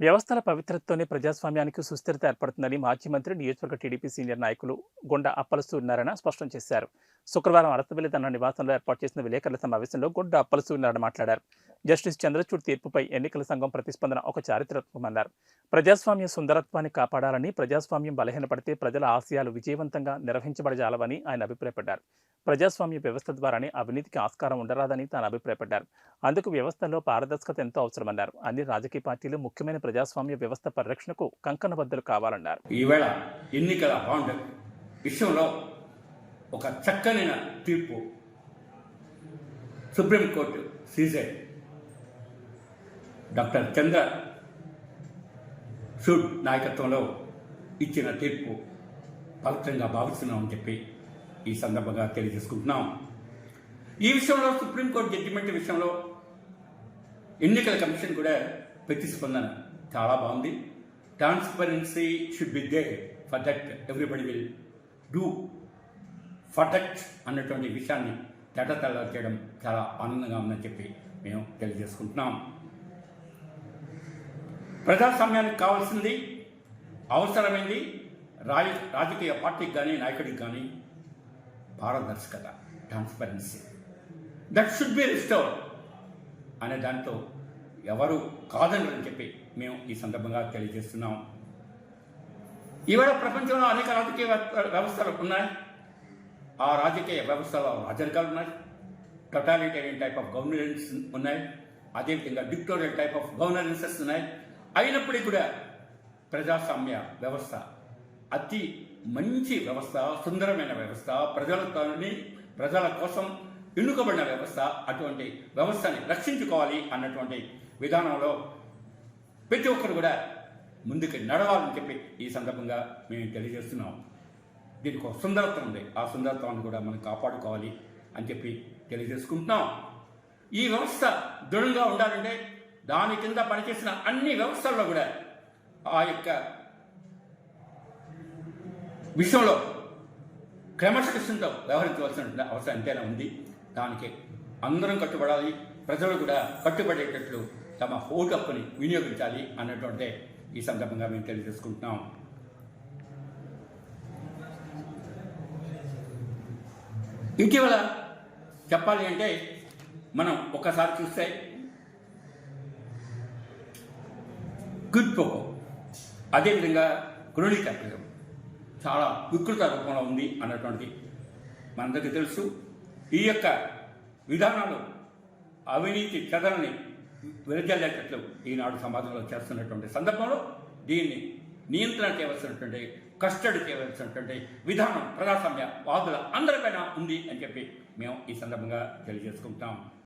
వ్యవస్థల పవిత్రతతోనే ప్రజాస్వామ్యానికి సుస్థిరత ఏర్పడుతుందని మాజీ మంత్రి నియోజకవర్గ టీడీపీ సీనియర్ నాయకులు గొండ అప్పలసూర్యనారాయణ స్పష్టం చేశారు. శుక్రవారం అరసవల్లి తన నివాసంలో ఏర్పాటు చేసిన విలేకరుల సమావేశంలో గొండ అప్పలసూర్యనారాయణ మాట్లాడారు. జస్టిస్ చంద్రచూడ్ తీర్పుపై ఎన్నికల సంఘం ప్రతిస్పందన ఒక చారిత్రకమన్నారు ప్రజాస్వామ్య సుందరత్వాన్ని కాపాడాలని ప్రజాస్వామ్యం బలహీనపడితే ప్రజల ఆశయాలు విజయవంతంగా నిర్వహించబడజాలవని ఆయన అభిప్రాయపడ్డారు. ప్రజాస్వామ్య వ్యవస్థ ద్వారానే అవినీతికి ఆస్కారం ఉండరాదని తాను అభిప్రాయపడ్డారు. అందుకు వ్యవస్థలో పారదర్శకత ఎంతో అవసరమన్నారు. అన్ని రాజకీయ పార్టీలు ముఖ్యమైన ప్రజాస్వామ్య వ్యవస్థ పరిరక్షణకు కంకణబద్దులు కావాలన్నారు. ఈవేళ ఎన్నికల బాండ్ విషయంలో ఒక చక్కనైన తీర్పు supreme court CJ doctor Chandrachud నాయకత్వంలో ఇచ్చిన తీర్పు పవిత్రంగా భావిస్తున్నామని చెప్పి ఈ సందర్భంగా తెలియజేసుకుంటున్నాం. ఈ విషయంలో సుప్రీంకోర్టు జడ్జిమెంట్ విషయంలో ఎన్నికల కమిషన్ కూడా ప్రతిస్పందన చాలా బాగుంది. Transparency should be they for that everybody will do for that అన్నటువంటి విషయాన్ని తేటతెల్ల చేయడం చాలా ఆనందంగా ఉందని చెప్పి మేము తెలియజేసుకుంటున్నాం. ప్రజాస్వామ్యానికి కావాల్సింది అవసరమైంది రాజ రాజకీయ పార్టీకి కానీ నాయకుడికి కానీ పారదర్శకత transparency that should be restore అనే దాంతో ఎవరు కాదనరని చెప్పి మేము ఈ సందర్భంగా తెలియజేస్తున్నాం. ఇవాళ ప్రపంచంలో అనేక రాజకీయ వ్యవస్థలు ఉన్నాయి. ఆ రాజకీయ వ్యవస్థలో రాజరికాలు ఉన్నాయి. టొటాలిటేరియన్ టైప్ ఆఫ్ గవర్నెన్స్ ఉన్నాయి. అదేవిధంగా డిక్టోరియల్ టైప్ ఆఫ్ గవర్నెన్సెస్ ఉన్నాయి. అయినప్పటికీ కూడా ప్రజాస్వామ్య వ్యవస్థ అతి మంచి వ్యవస్థ సుందరమైన వ్యవస్థ ప్రజలతోని ప్రజల కోసం ఎన్నుకబడిన వ్యవస్థ అటువంటి వ్యవస్థని రక్షించుకోవాలి అన్నటువంటి విధానంలో ప్రతి ఒక్కరు కూడా ముందుకు నడవాలని చెప్పి ఈ సందర్భంగా మేము తెలియజేస్తున్నాం. దీనికి ఒక సుందరత్వం ఉంది. ఆ సుందరత్వాన్ని కూడా మనం కాపాడుకోవాలి అని చెప్పి తెలియజేసుకుంటున్నాం. ఈ వ్యవస్థ దృఢంగా ఉండాలంటే దాని కింద పనిచేసిన అన్ని వ్యవస్థల్లో కూడా ఆ యొక్క విషయంలో క్రమశిక్షణతో వ్యవహరించవలసిన అవసరం ఎంతైనా ఉంది. దానికి అందరం కట్టుబడాలి. ప్రజలు కూడా కట్టుబడేటట్లు తమ ఓటు హక్కుని వినియోగించాలి అన్నటువంటి ఈ సందర్భంగా మేము తెలియజేసుకుంటున్నాం. ఇటీవల చెప్పాలి అంటే మనం ఒకసారి చూస్తే గుడ్పోకో అదేవిధంగా క్రోనికర్యం చాలా వికృత రూపంలో ఉంది అన్నటువంటి మనందరికీ తెలుసు. ఈ యొక్క విధానాలు అవినీతి చెదలని విరజల్లేటట్లు ఈనాడు సమాజంలో చేస్తున్నటువంటి సందర్భంలో దీన్ని నియంత్రణ చేయవలసినటువంటి కస్టడీ చేయవలసినటువంటి విధానం ప్రజాస్వామ్య వాదుల అందరిపైన ఉంది అని చెప్పి మేము ఈ సందర్భంగా తెలియజేసుకుంటాం